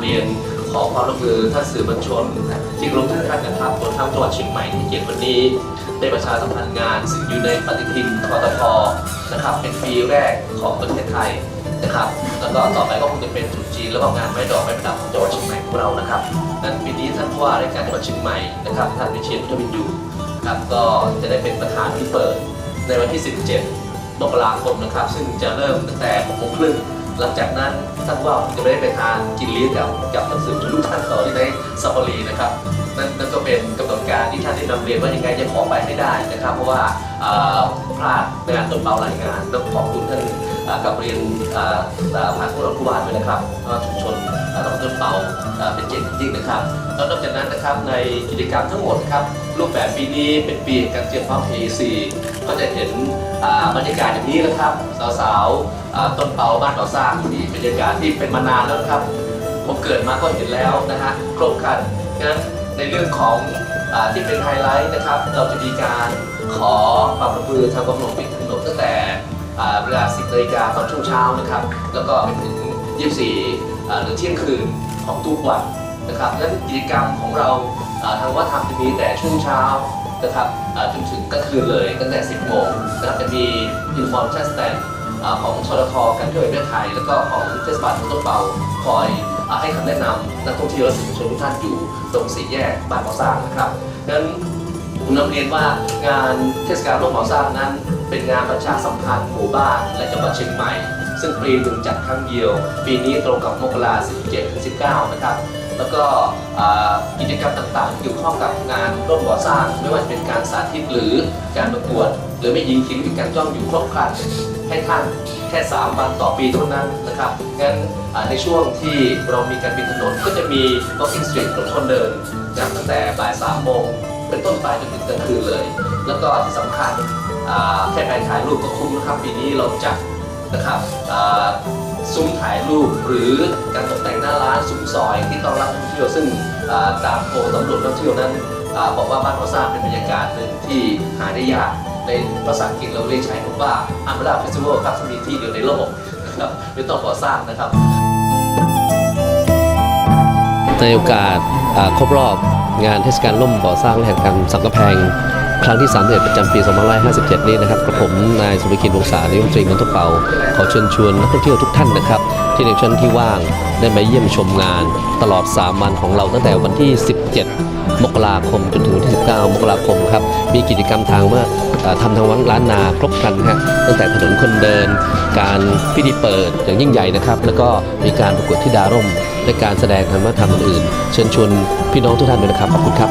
เรียนขอความร่วมมือท่านสื่อมวลชนที่กรมทุกท่านนะครับรวมทั้งจังหวัดเชียงใหม่ที่เกียรติวันนี้ได้ประชาสัมพันธ์งานซึ่งอยู่ในปฏิทินทททนะครับเป็นปีแรกของประเทศไทยนะครับแล้วก็ต่อไปก็คงจะเป็นตรุษจีนแล้วก็งานไม้ดอกไม้ประดับของจังหวัดเชียงใหม่ของเรานะครับนั้นปีนี้ท่านผู้ว่าราชการจังหวัดเชียงใหม่นะครับท่านวิเชียรพุทธวินยูครับก็จะได้เป็นประธานที่เปิดในวันที่ 17มกราคมนะครับ ซึ่งจะเริ่มตั้งแต่6โมงครึ่ง หลังจากนั้นท่านว่าผมจะไม่ได้ไปทานกินเลี้ยงกับกับท่านสื่อทุกท่านต่อที่ในซาปารีนะครับนั่นนั่นก็เป็นกำหน การที่ท่านได้นำเรียนว่ายังไงจะขอไปให้ได้นะครับ เพราะว่าพลาดในงานต้นเปารายงานต้องขอบคุณท่านกับเรียนผ่านผู้รับผู้ว่าด้วยนะครับก็ชุมชนเอ่อตำบลต้นเปาเอ่อเป็นเกียรติจริงนะครับแล้วนอกจากนั้นนะครับในกิจกรรมทั้งหมดครับรูปแบบปีนี้เป็นปีการเตรียมพร้อม PEC ก็จะเห็นบรรยากาศอย่างนี้นะครับสาวๆต้นเปาบ้านก่อสร้างที่บรรยากาศที่เป็นมานานแล้วครับผมเกิดมาก็เห็นแล้วนะฮะครบครันงั้นในเรื่องของ ที่เป็นไฮไลท์นะครับ เราจะมีการขอความร่วมมือทางกรมหลวงปิดถนนตั้งแต่เวลา 10นาฬิกาตอนช่วงเช้านะครับ แล้วก็ไปถึง 24อ่หรือเที่ยงคืนของทุกวันนะครับงั้นกิจกรรมของเราทางวัดทำจะมีแต่ช่วงเช้านะครับจนถึงกลางคืนเลยตั้งแต่ 10 โมงนะครับจะมี information stand อ่าของชลทการท่องเที่ยวแห่งประเทศไทย แล้วก็ของเทศบาลเมืองต้นเปาคอย ให้คำแนะนำนักท่องเที่ยวและสื่อมวลชนทุกท่านอยู่ตรงสี่แยกบ้านก่อสร้างนะครับดังนั้นผมนำเรียนว่างานเทศกาลร่วมก่อสร้างนั้น เป็นงานประชาสัมพันธ์หมู่บ้านและจังหวัดเชียงใหม่ ซึ่งปีหนึ่งจัดครั้งเดียว ปีนี้ตรงกับมกรา17ถึง19 นะครับ แล้วก็กิจกรรมต่างๆ ที่เกี่ยวข้องกับงานร่วมก่อสร้าง ไม่ว่าจะเป็นการสาธิตหรือการประกวด หรือไม่ยิงทิ้งที่การจ้องอยู่ครบครันให้ท่านแค่ 3 วันต่อปีเท่านั้นนะครับงั้นในช่วงที่เรามีการปิดถนนก็จะมี walking street ถนนคนเดินจากตั้งแต่บ่าย3โมงเป็นต้นไปจนถึงกลางคืนเลย แล้วก็ที่สำคัญแค่ไปถ่ายรูปก็คุ้มนะครับปีนี้เราจัดนะครับ ซุ้มถ่ายรูปหรือการตกแต่งหน้าร้านซุ้มซอยที่ต้อนรับนักท่องเที่ยวซึ่งตามโพลสำรวจนักท่องเที่ยวนั้นอบอกว่าบ้านก่อสร้างเป็นบรรยากาศหนึ่งที่หาได้ยากในภาษาอังกฤษเราเรียกใช้คำว่าอัมบราเฟสติวัลครับที่มีที่เดียวในโลกนะครับไม่ต้องก่อสร้างนะครับ ในโอกาสครบรอบงานเทศกาลล่มก่อสร้างและแห่งการสังกะแพง ครั้งที่31ประจำปี 2557 นี้นะครับกระผมนายสุรกิจวงศานายมตรีเมืองทเปาขอเชิญชวนนักท่องเที่ยวทุกท่านนะครับ ที่ในชั้นที่ว่างได้มาเยี่ยมชมงาน ตลอด 3 วันของเราตั้งแต่วันที่ 17 มกราคมจนถึงวันที่ 19 มกราคมครับมีกิจกรรมทางว่าทำทางวัดล้านนาครบครันฮะตั้งแต่ถนนคนเดิน การพิธีเปิดอย่างยิ่งใหญ่นะครับ แล้วก็มีการประกวดที่ดาร่มและการแสดงทางวัฒนธรรมอื่น เชิญชวนพี่น้องทุกท่านด้วยนะครับขอบคุณครับ